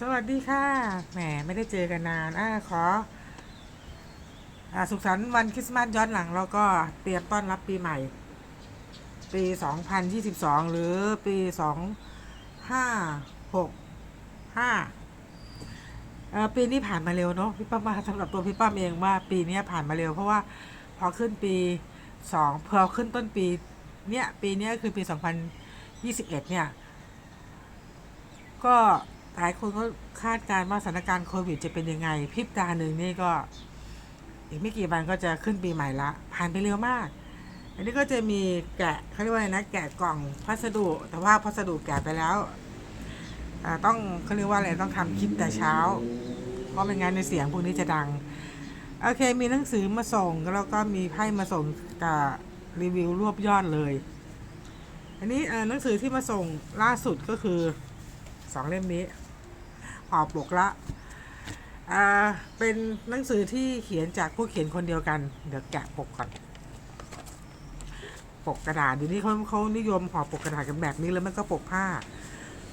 สวัสดีค่ะ แหมไม่ได้เจอกันนานอ่าขออ่าสุขสันต์วันคริสต์มาสย้อนหลัง แล้วก็เตรียมต้อนรับปีใหม่ ปี 2022 หรือปี 2565เอ่อปีนี้ผ่านมาเร็วเนาะพี่ป้ามาสำหรับตัวพี่ป้าเองว่าปีนี้ผ่านมาเร็ว เพราะว่าพอขึ้นปีสองพอขึ้นต้นปีเนี้ยปีนี้คือปี 2021 เนี่ย ก็ หลายคนก็คาดการณ์ว่าสถานการณ์โควิดจะเป็นยังไงพริบตาหนึ่งนี่ก็ อีกไม่กี่วันก็จะขึ้นปีใหม่ละ ผ่านไปเร็วมาก อันนี้ก็จะมีแกะเขาเรียกว่าอะไรนะ แกะกล่องพัสดุ แต่ว่าพัสดุแกะไปแล้วต้องเขาเรียกว่าอะไรต้องทำคลิปแต่เช้า เพราะไม่งั้นในเสียงพวกนี้จะดัง โอเค มีหนังสือมาส่งแล้วก็มีไพ่มาส่งกับรีวิวรวบยอดเลย อันนี้หนังสือที่มาส่งล่าสุดก็คือสองเล่มนี้ ห่อปกละอ่าเป็นหนังสือที่เขียนจากผู้เขียนคนเดียวกัน เดี๋ยวแกะปกก่อนปกกระดาษเดี๋ยวนี้เขาเขานิยมห่อปกกระดาษกันแบบนี้แล้วมันก็ปกผ้า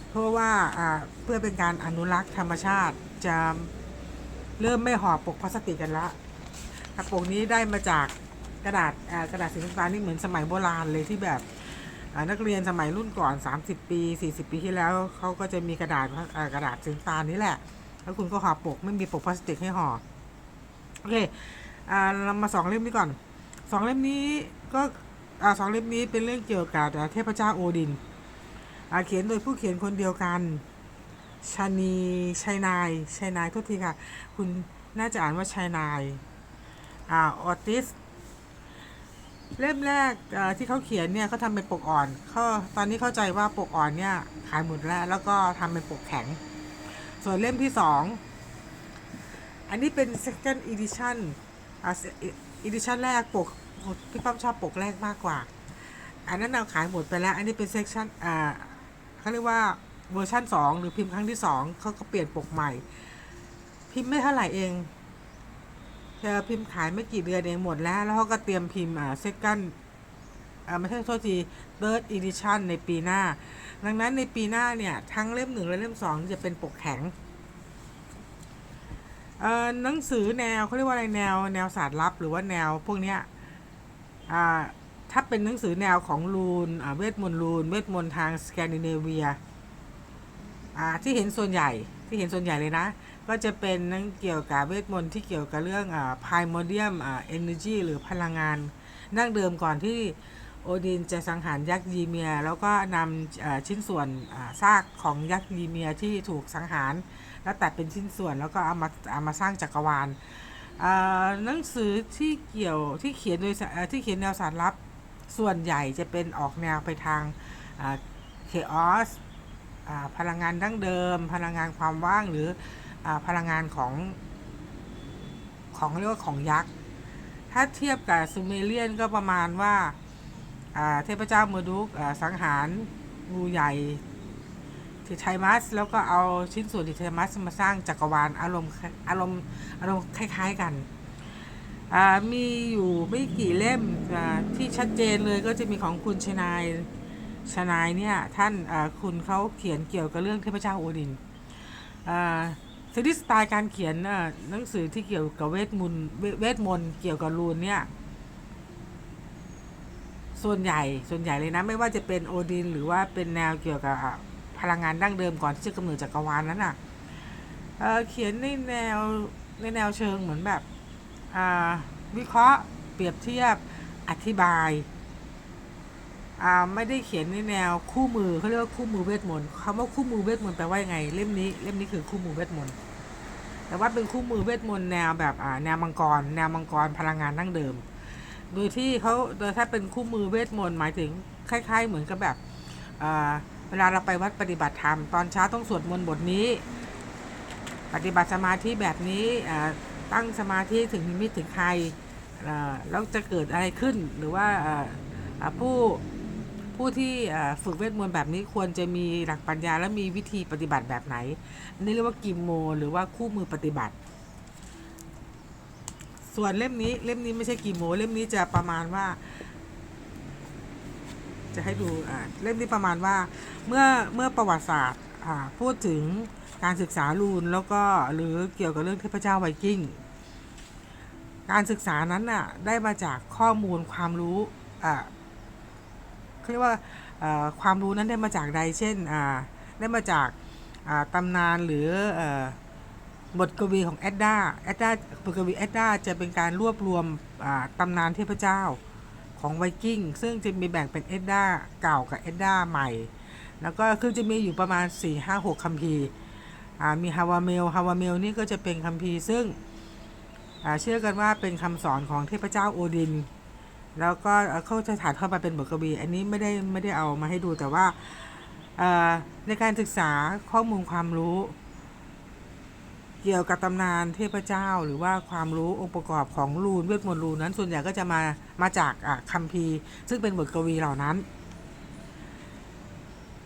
เพราะว่าอ่าเพื่อเป็นการอนุรักษ์ธรรมชาติจะเริ่มไม่ห่อปกพลาสติกกันละกระปกนี้ได้มาจากกระดาษกระดาษสีน้ำตาลนี่เหมือนสมัยโบราณเลยที่แบบ นักเรียนสมัยรุ่นก่อน 30 ปี 40 ปีที่แล้วเขาก็จะมีกระดาษกระดาษสีน้ำตาลนี่แหละ แล้วคุณก็ห่อปกไม่มีปกพลาสติกให้ห่อโอเคเรามาสองเล่มนี้ก่อนสองเล่มนี้ก็สองเล่มนี้เป็นเรื่องเกี่ยวกับเทพเจ้าโอดินเขียนโดยผู้เขียนคนเดียวกันชานีชัยนายชัยนายโทษทีค่ะ คุณน่าจะอ่านว่าชัยนายอ่าออติส เล่มแรกที่เขาเขียนเนี่ยเขาทำเป็นปกอ่อนเขาตอนนี้เข้าใจว่าปกอ่อนเนี่ยขายหมดแล้ว แล้วก็ทำเป็นปกแข็ง ส่วนเล่มที่สองอันนี้เป็น second edition อ่า edition แรกปกพี่ป้อมชอบปกแรกมากกว่า อันนั้นเราขายหมดไปแล้ว อันนี้เป็น section อ่าเขาเรียกว่าเวอร์ชัน2หรือพิมพ์ครั้งที่2เขาก็เปลี่ยนปกใหม่ พิมพ์ไม่เท่าไหร่เอง เจอพิมพ์ขายไม่กี่เดือนเองหมดแล้ว แล้วเขาก็เตรียมพิมพ์อ่าเซกันอ่าไม่ใช่โทษที third edition ในปีหน้า ดังนั้นในปีหน้าเนี่ยทั้งเล่มหนึ่งและเล่มสองจะเป็นปกแข็งเอ่อหนังสือแนวเขาเรียกว่าอะไรแนวแนวศาสตร์ลับหรือว่าแนวพวกเนี้ยอ่าถ้าเป็นหนังสือแนวของลูนเวทมนต์ลูนเวทมนต์ทางสแกนดิเนเวียที่เห็นส่วนใหญ่ที่เห็นส่วนใหญ่เลยนะ ก็จะเป็นนั่งเกี่ยวกับเวทมนต์ที่เกี่ยวกับเรื่องอ่าไพโมเดียมอ่าเอเนจีหรือพลังงานดั้งเดิมก่อนที่โอดินจะสังหารยักษ์ยีเมีย แล้วก็นำชิ้นส่วนซากของยักษ์ยีเมียที่ถูกสังหาร แล้วตัดเป็นชิ้นส่วนแล้วก็เอามาเอามาสร้างจักรวาลหนังสือที่เกี่ยวที่เขียนโดยที่เขียนแนวสารลับส่วนใหญ่จะเป็นออกแนวไปทางเคออสพลังงานดั้งเดิม พลังงานความว่างหรือ พลังงานของของเรียกว่าของยักษ์ ถ้าเทียบกับซูเมเรียนก็ประมาณว่าเทพเจ้าเมอร์ดุกสังหารงูใหญ่ทิไทมัส แล้วก็เอาชิ้นส่วนทิไทมัสมาสร้างจักรวาลอารมณ์อารมณ์อารมณ์คล้าย ๆกันมีอยู่ไม่กี่เล่มที่ชัดเจนเลยก็จะมีของคุณชนายชนายเนี่ยท่านคุณเขาเขียนเกี่ยวกับเรื่องเทพเจ้าโอดินอ ซีรีส์สไตล์การเขียนอะหนังสือที่เกี่ยวกับเวทมนต์เวเวทมนต์เกี่ยวกับรูนเนี่ย ส่วนใหญ่ส่วนใหญ่เลยนะ ไม่ว่าจะเป็นโอดิน หรือว่าเป็นแนวเกี่ยวกับพลังงานดั้งเดิมก่อนที่จะกำเนิดจักรวาลนนั้นอะเเขียนในแนวในแนวเชิงเหมือนแบบวิเคราะห์เปรียบเทียบอธิบายไม่ได้เขียนในแนวคู่มือเขาเรียกว่าคู่มือเวทมนต์คำว่าคู่มือเวทมนต์แปลว่ายังไง เล่มนี้ เล่มนี้คือคู่มือเวทมนต์ แต่ว่าเป็นคู่มือเวทมนต์แนวแบบอ่าแนวมังกร แนวมังกรพลังงานดั้งเดิม โดยที่เขาโดยถ้าเป็นคู่มือเวทมนต์หมายถึงคล้าย ๆ เหมือนกับแบบเวลาเราไปวัดปฏิบัติธรรมตอนเช้าต้องสวดมนต์บทนี้ ปฏิบัติสมาธิแบบนี้ตั้งสมาธิถึงมิตถึงใครแล้วจะเกิดอะไรขึ้นหรือว่าผู้ ผู้ที่ฝึกเวทมนต์แบบนี้ควรจะมีหลักปัญญาและมีวิธีปฏิบัติแบบไหน นี่เรียกว่ากิมโม หรือว่าคู่มือปฏิบัติ ส่วนเล่มนี้เล่มนี้ไม่ใช่กิมโม เล่มนี้จะประมาณว่า จะให้ดูเล่มนี้ประมาณว่าเมื่อเมื่อประวัติศาสตร์พูดถึงการศึกษารูนแล้วก็หรือเกี่ยวกับเรื่องเทพเจ้าไวกิ้งการศึกษานั้นน่ะได้มาจากข้อมูลความรู้อ่า เขาเรียกว่าความรู้นั้นได้มาจากใดเช่นได้มาจากาตำนานหรืออบทกวีของแอดดาแอดดาบทกวีแอดดาจะเป็นการรวบรวมตำนานเทพเจ้าของไวกิ้งซึ่งจะมีแบ่งเป็นเอ็ดดาเก่ากับเอ็ดดาใหม่ แล้วก็คือจะมีอยู่ประมาณ 4 5 6คัมภีร์มีฮาวาเมลฮาวาเมลนี่ก็จะเป็นคัมภีร์ซึ่งเชื่อกันว่าเป็นคำสอนของเทพเจ้าโอดิน แล้วก็เขาจะถ่ายทอดมาเป็นบทกวี อันนี้ไม่ได้ไม่ได้เอามาให้ดูแต่ว่าในการศึกษาข้อมูลความรู้ เกี่ยวกับตำนานเทพเจ้า หรือว่าความรู้องค์ประกอบของรูนเวทมนต์รูนนั้น ส่วนใหญ่ก็จะมามาจากคัมภีร์ ซึ่งเป็นบทกวีเหล่านั้น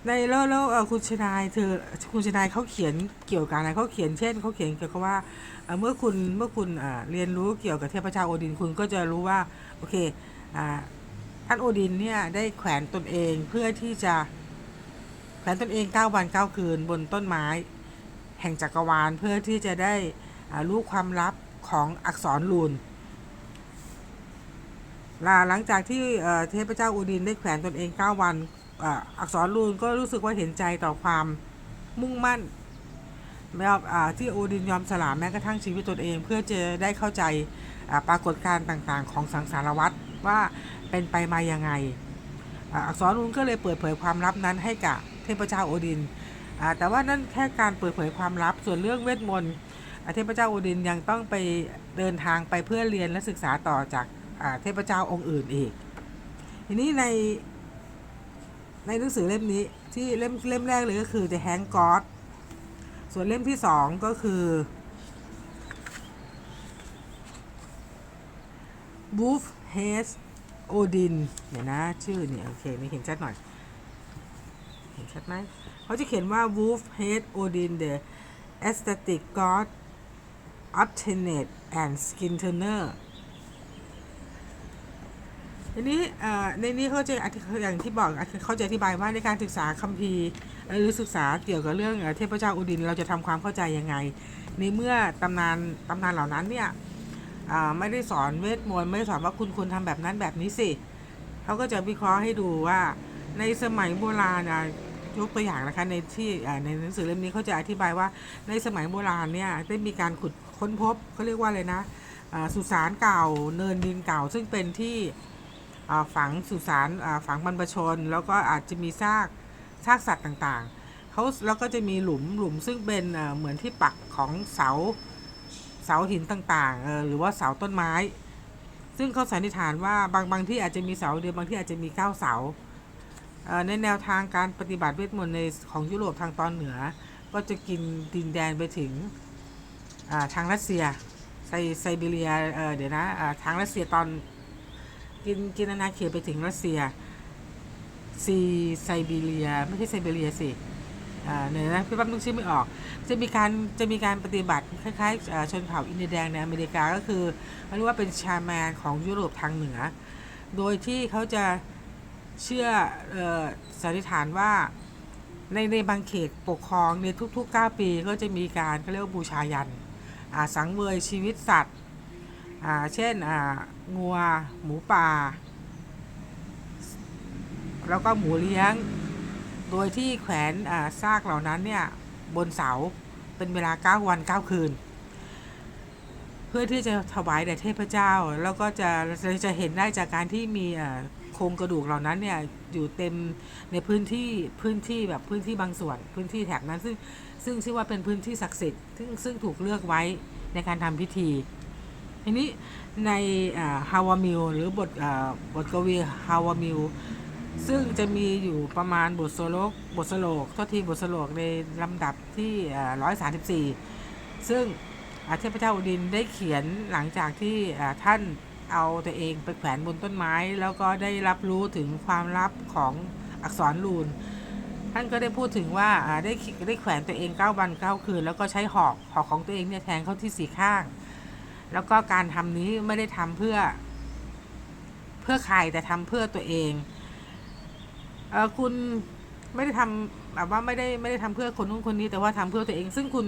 ในแล้วแล้วคุณชนายเธอคุณชนายเขาเขียนเกี่ยวกับอะไรเขาเขียนเช่นเขาเขียนเกี่ยวกับว่าเมื่อคุณเมื่อคุณเรียนรู้เกี่ยวกับเทพเจ้าโอดินคุณก็จะรู้ว่าโอเค ท่านโอดินเนี่ยได้แขวนตนเองเพื่อที่จะแขวนตนเอง 9 วัน 9 คืนบนต้นไม้ แห่งจักรวาลเพื่อที่จะได้รู้ความลับของอักษรรูนหลังจากที่เทพเจ้าอูดินได้แขวนตนเอง 9 วันอักษรรูนก็รู้สึกว่าเห็นใจต่อความมุ่งมั่นไม่ยอมที่โอดินยอมสละแม้กระทั่งชีวิตตนเอง เพื่อจะได้เข้าใจปรากฏการณ์ต่างๆ ของสังสารวัตร ว่าเป็นไปมายังไง อักษรรูนก็เลยเปิดเผยความลับนั้นให้กับเทพเจ้าโอดิน แต่ว่านั่นแค่การเปิดเผยความลับส่วนเรื่องเวทมนต์เทพเจ้าโอดินยังต้องไปเดินทางไปเพื่อเรียนและศึกษาต่อจากเทพเจ้าองค์อื่นอีก ทีนี้ในในหนังสือเล่มนี้ที่เล่มเล่มแรกเลยก็คือ The Hang God ส่วนเล่มที่สอ งก็คือ Wolf Head Odin เดี๋ยวนะ ชื่อเนี่ยโอเคนี่เห็นชัดหน่อย เห็นชัดไหมเขาจะเขียนว่า Wolf Head Odin the Aesthetic God Obstinate and Skin Turner ทีนี้ในนี้เขาจะอย่างที่บอกเขาจะอธิบายว่าในการศึกษาคัมภีร์หรือศึกษาเกี่ยวกับเรื่องเทพเจ้าอุดิน เราจะทำความเข้าใจยังไง ในเมื่อตำนานตำนานเหล่านั้นเนี่ย ไม่ได้สอนเวทมนต์ไม่ได้สอนว่าคุณควรทำแบบนั้นแบบนี้สิเขาก็จะวิเคราะห์ให้ดูว่าในสมัยโบราณอะยกตัวอย่างนะคะในที่ในหนังสือเล่มนี้เขาจะอธิบายว่าในสมัยโบราณเนี่ยได้มีการขุดค้นพบเขาเรียกว่าอะไรนะสุสานเก่าเนินดินเก่า ซึ่งเป็นที่ฝังสุสานฝังบรรพชน แล้วก็อาจจะมีซากซากสัตว์ต่างๆเขาแล้วก็จะมีหลุมหลุมซึ่งเป็นเหมือนที่ปักของเสา เสาหินต่างๆเออหรือว่าเสาต้นไม้ ซึ่งเขาสันนิษฐานว่าบางบางที่อาจจะมีเสาเดียวบางที่อาจจะมีเก้าเสาในแนวทางการปฏิบัติเวทมนต์ในของยุโรปทางตอนเหนือ ก็จะกินดินแดนไปถึงทางรัสเซียไซไซบีเรียเเดี๋ยวนะทางรัสเซียตอนกินกินอาณาเขตไปถึงรัสเซียซีไซบีเรีย ไม่ใช่ไซบีเรียสิ เนี่ยนะพี่ปั๊มนึกชื่อไม่ออก จะมีการจะมีการปฏิบัติคล้ายๆชนเผ่าอินเดียแดงในอเมริกาก็คือเขาเรียกว่าเป็นชาแมนของยุโรปทางเหนือ โดยที่เขาจะเชื่ออสันนิษฐานว่าในในบางเขตปกครองในทุกๆ 9 ปีก็จะมีการเขาเรียกว่าบูชายันสังเวยชีวิตสัตว์เช่นงัว หมูป่า แล้วก็หมูเลี้ยง โดยที่แขวนซากเหล่านั้นเนี่ยบนเสาเป็นเวลา 9 วัน 9 คืน เพื่อที่จะถวายแด่เทพเจ้า แล้วก็จะจะจะเห็นได้จากการที่มีโครงกระดูกเหล่านั้นเนี่ยอยู่เต็มในพื้นที่พื้นที่แบบพื้นที่บางส่วน พื้นที่แถบนั้นซึ่งซึ่งชื่อว่าเป็นพื้นที่ศักดิ์สิทธิ์ซึ่งซึ่งถูกเลือกไว้ในการทำพิธีทีนี้ในฮาวามิลหรือบทอบทกวีฮาวามิล ซึ่งจะมีอยู่ประมาณบทโซโลกบทสโลกทษทีบทสโลกในลำดับที่ร้อยสาสิบสี่ซึ่งอาเทพเจ้าอุดินได้เขียนหลังจากที่ท่านเอาตัวเองไปแขวนบนต้นไม้ แล้วก็ได้รับรู้ถึงความลับของอักษรรูน ท่านก็ได้พูดถึงว่าได้ได้แขวนตัวเอง9วัน9คืน แล้วก็ใช้หอกหอกของตัวเองเนี่ยแทงเข้าที่สี่ข้าง แล้วก็การทำนี้ไม่ได้ทำเพื่อ เพื่อใครแต่ทำเพื่อตัวเอง เออคุณไม่ได้ทำแบบว่าไม่ได้ไม่ได้ทำเพื่อคนนู้นคนนี้แต่ว่าทำเพื่อตัวเอง ซึ่งคุณ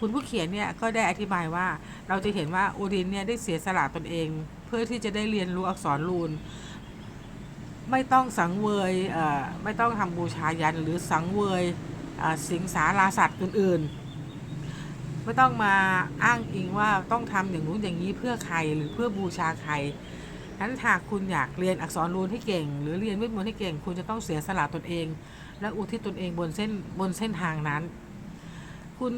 คุณผู้เขียนเนี่ยก็ได้อธิบายว่าเราจะเห็นว่าโอดินเนี่ยได้เสียสละตนเอง เพื่อที่จะได้เรียนรู้อักษรรูนไม่ต้องสังเวยเอ่อไม่ต้องทำบูชายันหรือสังเวยเอ่อสิงสาราสัตว์อื่นๆ ไม่ต้องมาอ้างอิงว่าต้องทำอย่างนู้นอย่างนี้เพื่อใครหรือเพื่อบูชาใคร นั้นหากคุณอยากเรียนอักษรรูนให้เก่ง หรือเรียนเวทมนต์ให้เก่ง คุณจะต้องเสียสละตนเอง และอุทิศตนเองบนเส้นบนเส้นทางนั้น คุณ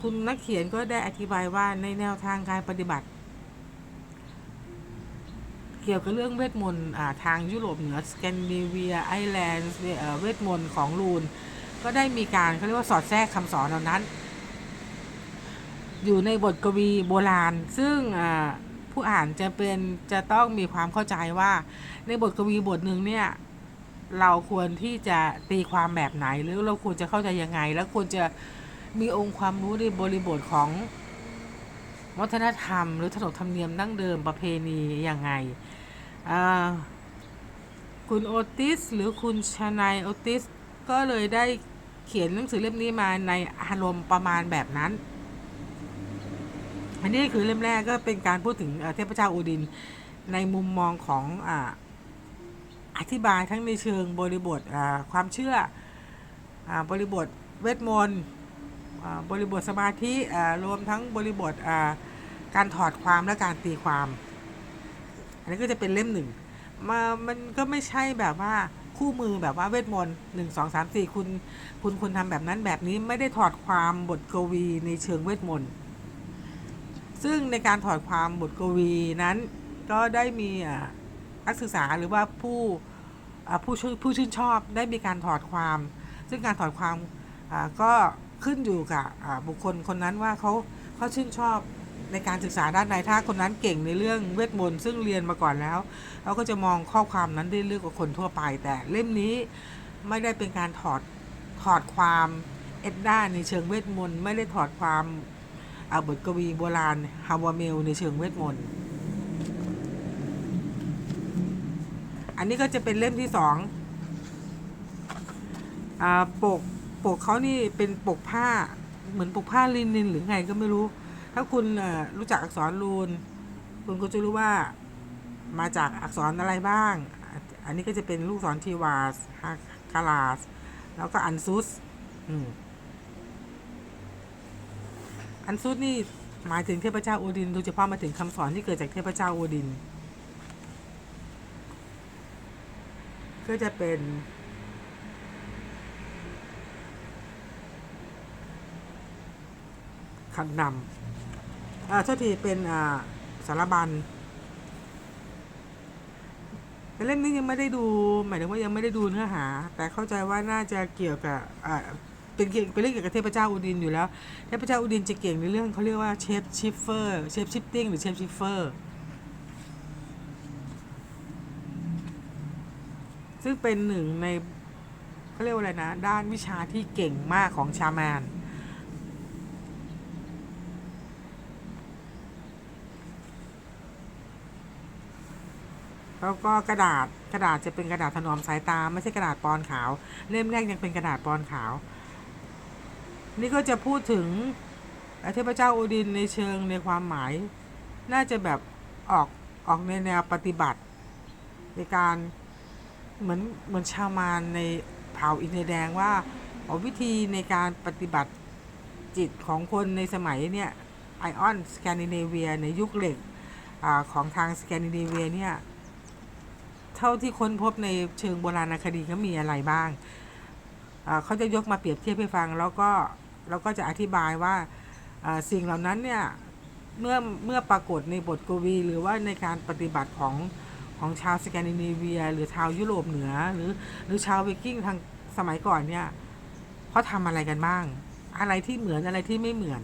คุณนักเขียนก็ได้อธิบายว่าในแนวทางการปฏิบัติ เกี่ยวกับเรื่องเวทมนต์ทางยุโรปเหนือสแกนดิเนเวียไอร์แลนด์เวทมนต์ของลูน ก็ได้มีการเขาเรียกว่าสอดแทรกคำสอนเหล่านั้น อยู่ในบทกวีโบราณ ซึ่งอ่า ผู้อ่านจะเป็นจะต้องมีความเข้าใจว่า ในบทกวีบทหนึ่งเนี่ยเราควรที่จะตีความแบบไหน หรือเราควรจะเข้าใจยังไง แล้วควรจะมีองค์ความรู้ในบริบทของวัฒนธรรม หรือขนบธรรมเนียมดั้งเดิมประเพณียังไงคุณโอติส หรือคุณชนายโอติส ก็เลยได้เขียนหนังสือเล่มนี้มาในอารมณ์ประมาณแบบนั้น อันนี้คือเล่มแรกก็เป็นการพูดถึงเทพเจ้าโอดิน ในมุมมองของออธิบายทั้งในเชิงบริบทความเชื่ออบริบทเวทมนต์บริบทสมาธิรวมทั้งบริบทการถอดความและการตีความ อันนี้ก็จะเป็นเล่มหนึ่งมามันก็ไม่ใช่แบบว่าคู่มือแบบว่าเวทมนต์หนึ่งสองสามสี่คุณคุณคุณทำแบบนั้นแบบนี้ไม่ได้ถอดความบทกวีในเชิงเวทมนต์ ซึ่งในการถอดความบทกวีนั้นก็ได้มีอ่านักศึกษาหรือว่าผู้ผู้ชื่นผู้ชื่นชอบได้มีการถอดความ ซึ่งการถอดความก็ขึ้นอยู่กับบุคคลคนนั้นว่าเขาเขาชื่นชอบในการศึกษาด้านใดถ้าคนนั้นเก่งในเรื่องเวทมนต์ซึ่งเรียนมาก่อนแล้วเขาก็จะมองข้อความนั้นได้ลึกกว่าคนทั่วไป แต่เล่มนี้ไม่ได้เป็นการถอดถอดความเอ็ดด้าในเชิงเวทมนต์ไม่ได้ถอดความ อาบทกวีโบราณฮาวาเมลในเชิงเวทมนต์ อันนี้ก็จะเป็นเล่มที่สองอ่าปกปกเขานี่เป็นปกผ้าเหมือนปกผ้าลินินหรือไงก็ไม่รู้ ถ้าคุณรู้จักอักษรรูน คุณก็จะรู้ว่ามาจากอักษรอะไรบ้าง อันนี้ก็จะเป็นลูกศรทีวาสฮาคาลาส แล้วก็อันซุส อืม อันซุดนี่หมายถึงเทพเจ้าโอดิน โดยเฉพาะมาถึงคำสอนที่เกิดจากเทพเจ้าโอดิน ก็จะเป็นคำนำอ่าโทษทีเป็นอ่าสารบัญแต่เล่มนี้ยังไม่ได้ดู หมายถึงว่ายังไม่ได้ดูเนื้อหา แต่เข้าใจว่าน่าจะเกี่ยวกับอ่า เป็นเกี่ยวเป็นเรื่องเกี่ยวกับเทพเจ้าอูดินอยู่แล้ว เทพเจ้าอูดินจะเก่งในเรื่องเขาเรียกว่าเชฟชิฟเฟอร์เชฟชิฟติ้งหรือเชฟชิฟเฟอร์ซึ่งเป็นหนึ่งในเขาเรียกว่าอะไรนะ ด้านวิชาที่เก่งมากของชาแมนแล้วก็กระดาษกระดาษจะเป็นกระดาษถนอมสายตา ไม่ใช่กระดาษปอนขาว เล่มแรกยังเป็นกระดาษปอนขาว นี่ก็จะพูดถึงเทพเจ้าโอดินในเชิงในความหมาย น่าจะแบบออกออกในแนวปฏิบัติ ในการเหมือนเหมือนชาวมารในเผ่าอินเดียแดงว่าอวิธีในการปฏิบัติจิตของคนในสมัยเนี่ยไอออนสแกนดิเนเวียในยุคเหล็กอของทางสแกนดิเนเวียเนี่ยเท่าที่ค้นพบในเชิงโบราณคดีเขามีอะไรบ้าง เขาจะยกมาเปรียบเทียบให้ฟังแล้วก็ แล้วก็จะอธิบายว่าสิ่งเหล่านั้นเนี่ยเมื่อเมื่อปรากฏในบทกวี หรือว่าในการปฏิบัติของของชาวสแกนดิเนเวีย หรือชาวยุโรปเหนือ หรือหรือชาววิกิ้งทางสมัยก่อนเนี่ยเขาทำอะไรกันบ้าง อะไรที่เหมือนอะไรที่ไม่เหมือน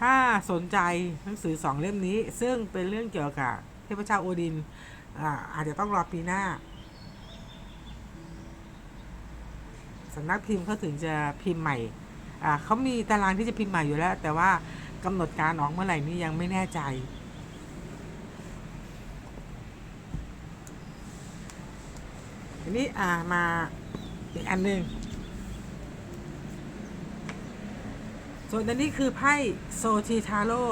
ถ้าสนใจหนังสือสองเล่มนี้ ซึ่งเป็นเรื่องเกี่ยวกับเทพเจ้าโอดินอาอาจจะต้องรอปีหน้า สำนักพิมพ์เขาถึงจะพิมพ์ใหม่อ่าเขามีตารางที่จะพิมพ์ใหม่อยู่แล้ว แต่ว่ากำหนดการออกเมื่อไหร่นี้ยังไม่แน่ใจเอันนี้อ่ามาอีกอันหนึ่งส่วนอันนี้คือไพ่โซทีทาโร่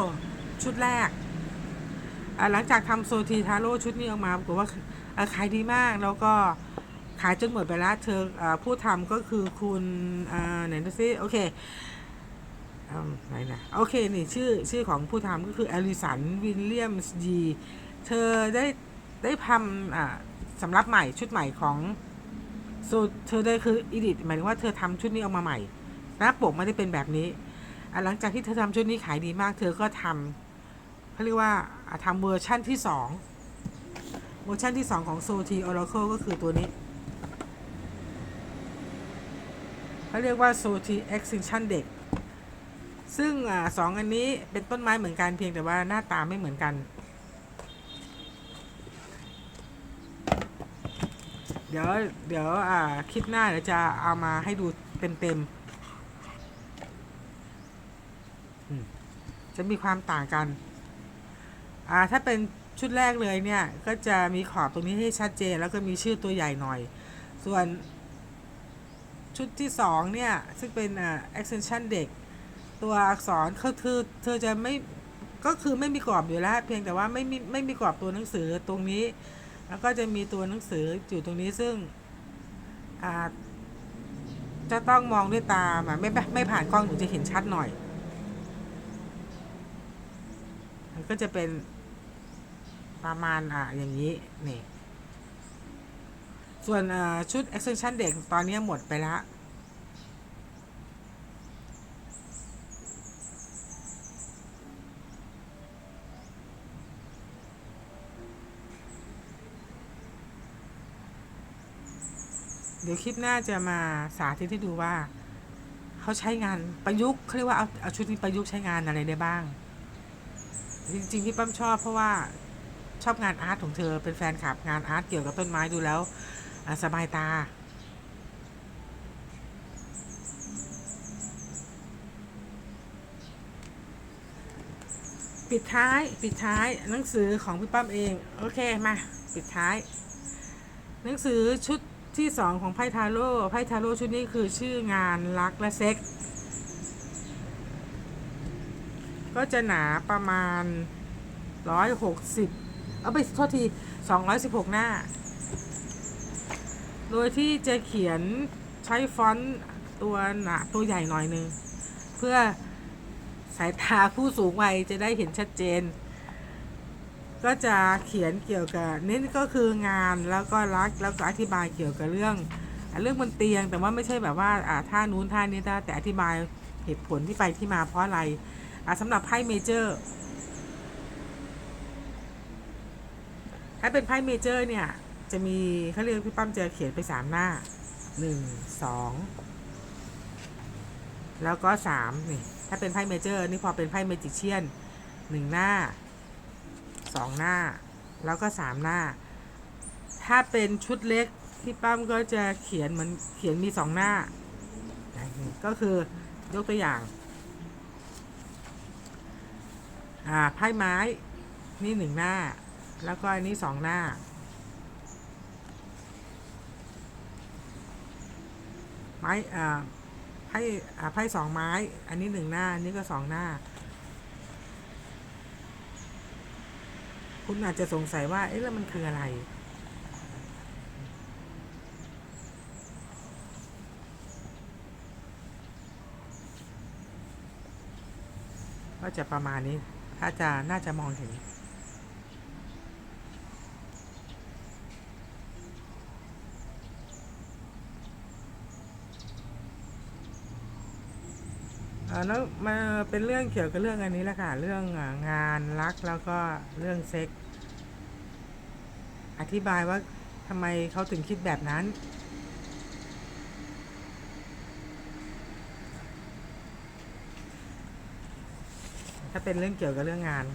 ชุดแรก หลังจากทำโซทีทาโร่ชุดนี้ออกมาปรากฏว่าขายดีมากแล้วก็ ขายจนหมดไปแล้วเธออผู้ทำก็คือคุณไหนดูซิโอเคอไหนนะโอเคนี่ชื่อชื่อของผู้ทำก็คืออลิสันวิลเลียมส์ยีเธอได้ได้ทำสำรับใหม่ชุดใหม่ของโซเธอได้คืออีดิทหมายถึงว่าเธอทำชุดนี้ออกมาใหม่หน้าปกไม่ได้เป็นแบบนี้หลังจากที่เธอทำชุดนี้ขายดีมาก เธอก็ทำเขาเรียกว่าทำเวอร์ชั่นที่สองเวอร์ชั่นที่สองของ s o t i Oracle ก็คือตัวนี้ เขาเรียกว่า s o t i Extinction Deck ซึ่งอสองอันนี้เป็นต้นไม้เหมือนกันเพียงแต่ว่าหน้าตาไม่เหมือนกัน เดี๋ยวเดี๋ยวคลิปหน้าเดี๋ยวจะเอามาให้ดูเต็มๆจะมีความต่างกัน ถ้าเป็นชุดแรกเลยเนี่ย ก็จะมีขอบตรงนี้ให้ชัดเจน แล้วก็มีชื่อตัวใหญ่หน่อย ส่วน ชุดที่สองเนี่ย ซึ่งเป็นอ่า extension เด็ก ตัวอักษรเขาคือเธอจะไม่ก็คือไม่มีกรอบอยู่แล้ว เพียงแต่ว่าไม่มีไม่มีกรอบตัวหนังสือตรงนี้ แล้วก็จะมีตัวหนังสืออยู่ตรงนี้ซึ่งอ่าจะต้องมองด้วยตาไม่ไม่ไม่ผ่านกล้องถึงจะเห็นชัดหน่อยมันก็จะเป็นประมาณอะอย่างนี้นี่ ส่วนชุด extension เด็กตอนนี้หมดไปแล้วเดี๋ยวคลิปหน้าจะมาสาธิตให้ดูว่า เขาใช้งานประยุกต์เขาเรียกว่าเอาเอาชุดนี้ประยุกต์ใช้งานอะไรได้บ้าง จริงๆพี่ปั้มชอบเพราะว่าชอบงานอาร์ตของเธอเป็นแฟนคลับงานอาร์ตเกี่ยวกับต้นไม้ดูแล้ว อะสบายตา ปิดท้าย ปิดท้ายหนังสือของพี่ปั้มเอง โอเค มา ปิดท้าย หนังสือชุดที่สองของไพ่ทาโร่ไพ่ทาโร่ชุดนี้คือชื่องานรักและเซ็กก็จะหนาประมาณ 160 เอาไปโทษที 216 หน้า โดยที่จะเขียนใช้ฟอนต์ตัวหนาตัวใหญ่หน่อยนึง เพื่อสายตาผู้สูงวัยจะได้เห็นชัดเจน ก็จะเขียนเกี่ยวกับน้นก็คืองานแล้วก็รักแล้วก็อธิบายเกี่ยวกับเรื่องเรื่องบนเตียงแต่ว่าไม่ใช่แบบว่าอ่าท่านู้นท่านี้ท่าแต่อธิบายเหตุผลที่ไปที่มาเพราะอะไรอะสำหรับไพ่เมเจอร์ถ้าเป็นไพ่เมเจอร์เนี่ย จะมีเขาเรียกพี่ปั้มจะเขียนไปสามหน้าหนึ่งสองแล้วก็สามนี่ถ้าเป็นไพ่เมเจอร์นี่พอเป็นไพ่เมจิเชียนหนึ่งหน้าสองหน้า แล้วก็สามหน้า ถ้าเป็นชุดเล็กพี่ปั้มก็จะเขียนเหมือนเขียนมีสองหน้า ก็คือยกตัวอย่างอ่าไพ่ไม้นี่หนึ่งหน้า แล้วก็อันนี้สองหน้า ไม้อ่าไพ่อ่าไพ่สองไม้ อันนี้หนึ่งหน้า อันนี้ก็สองหน้า คุณอาจจะสงสัยว่า เอ๊ะแล้วมันคืออะไร ก็จะประมาณนี้ ถ้าจะน่าจะมองเห็นาแล้วมาเป็นเรื่องเกี่ยวกับเรื่องอันนี้แหละค่ะ เรื่องงานรักแล้วก็เรื่องเซ็ก อธิบายว่าทำไมเขาถึงคิดแบบนั้น ถ้าเป็นเรื่องเกี่ยวกับเรื่องงาน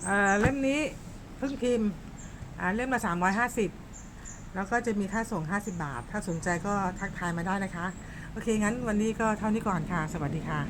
อ เอ่อเล่มนี้เพิ่งพิมพ์อ่า เล่มละ350 แล้วก็จะมีค่าส่ง 50 บาท ถ้าสนใจก็ทักทายมาได้นะคะ โอเค งั้นวันนี้ก็เท่านี้ก่อนค่ะ สวัสดีค่ะ